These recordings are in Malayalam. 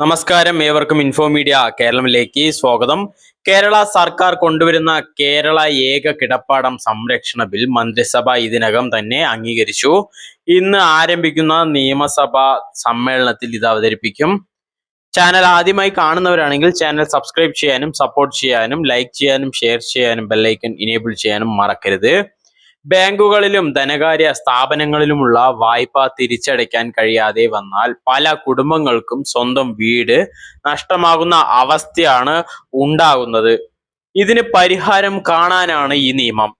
നമസ്കാരം. ഏവർക്കും ഇൻഫോ മീഡിയ കേരളത്തിലേക്ക് സ്വാഗതം. കേരള സർക്കാർ കൊണ്ടുവരുന്ന കേരള ഏക കിടപ്പാടം സംരക്ഷണ ബിൽ മന്ത്രിസഭ ഇതിനകം തന്നെ അംഗീകരിച്ചു. ഇന്ന് ആരംഭിക്കുന്ന നിയമസഭാ സമ്മേളനത്തിൽ ഇത് അവതരിപ്പിക്കും. ചാനൽ ആദ്യമായി കാണുന്നവരാണെങ്കിൽ ചാനൽ സബ്സ്ക്രൈബ് ചെയ്യാനും സപ്പോർട്ട് ചെയ്യാനും ലൈക്ക് ചെയ്യാനും ഷെയർ ചെയ്യാനും ബെല്ലൈക്കൺ ഇനേബിൾ ചെയ്യാനും മറക്കരുത്. ബാങ്കുകളിലും ധനകാര്യ സ്ഥാപനങ്ങളിലുമുള്ള വായ്പ തിരിച്ചടയ്ക്കാൻ കഴിയാതെ വന്നാൽ പല കുടുംബങ്ങൾക്കും സ്വന്തം വീട് നഷ്ടമാകുന്ന അവസ്ഥയാണ് ഉണ്ടാകുന്നത്. ഇതിന് പരിഹാരം കാണാനാണ് ഈ നിയമം.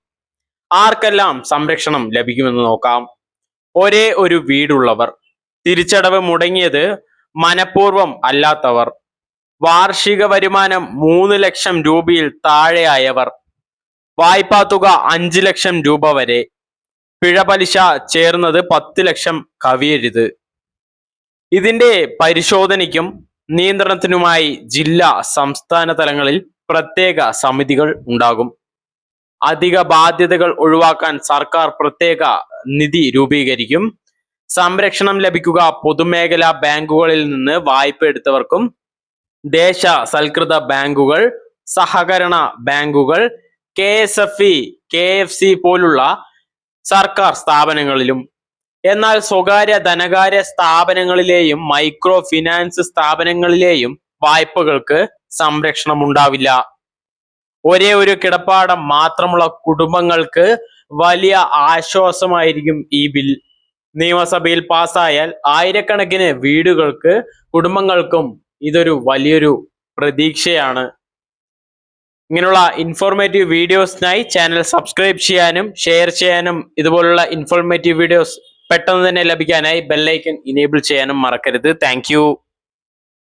ആർക്കെല്ലാം സംരക്ഷണം ലഭിക്കുമെന്ന് നോക്കാം. ഒരേ ഒരു വീടുള്ളവർ തിരിച്ചടവ് മുടങ്ങിയത് മനപൂർവം അല്ലാത്തവർ വാർഷിക വരുമാനം മൂന്ന് ലക്ഷം രൂപയിൽ താഴെയായവർ വായ്പാ തുക അഞ്ച് ലക്ഷം രൂപ വരെ. പിഴ പലിശ ചേർന്നത് പത്ത് ലക്ഷം കവിയരുത്. ഇതിന്റെ പരിശോധനയ്ക്കും നിയന്ത്രണത്തിനുമായി ജില്ലാ സംസ്ഥാന തലങ്ങളിൽ പ്രത്യേക സമിതികൾ ഉണ്ടാകും. അധിക ബാധ്യതകൾ ഒഴിവാക്കാൻ സർക്കാർ പ്രത്യേക നിധി രൂപീകരിക്കും. സംരക്ഷണം ലഭിക്കുക പൊതുമേഖലാ ബാങ്കുകളിൽ നിന്ന് വായ്പ എടുത്തവർക്കും ദേശ സൽകൃത ബാങ്കുകൾ സഹകരണ ബാങ്കുകൾ K S F E K F C പോലുള്ള സർക്കാർ സ്ഥാപനങ്ങളിലും എന്നാൽ സ്വകാര്യ ധനകാര്യ സ്ഥാപനങ്ങളിലെയും മൈക്രോ ഫിനാൻസ് സ്ഥാപനങ്ങളിലെയും വായ്പകൾക്ക് സംരക്ഷണം ഉണ്ടാവില്ല ഒരേ ഒരു കിടപ്പാടം മാത്രമുള്ള കുടുംബങ്ങൾക്ക് വലിയ ആശ്വാസമായിരിക്കും ഈ ബിൽ. നിയമസഭയിൽ പാസ്സായാൽ ആയിരക്കണക്കിന് വീടുകൾക്ക് കുടുംബങ്ങൾക്കും ഇതൊരു വലിയൊരു പ്രതീക്ഷയാണ്. ഇങ്ങനെയുള്ള ഇൻഫോർമേറ്റീവ് വീഡിയോസിനായി ചാനൽ സബ്സ്ക്രൈബ് ചെയ്യാനും ഷെയർ ചെയ്യാനും ഇതുപോലുള്ള ഇൻഫോർമേറ്റീവ് വീഡിയോസ് പെട്ടെന്ന് തന്നെ ലഭിക്കാനായി ബെല്ലൈക്കൺ ഇനേബിൾ ചെയ്യാനും മറക്കരുത്. താങ്ക്